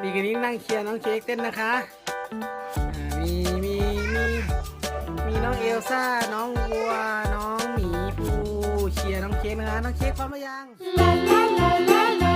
ปีกันนี้นั่งเชียร์น้องเค้กเต้นนะคะอ่ามีมีมีมีน้องเอลซ่า น้องวัว น้องหมีปูเชียร์น้องเค้กนะคะ น้องเค้กพร้อมหรือยัง La la la la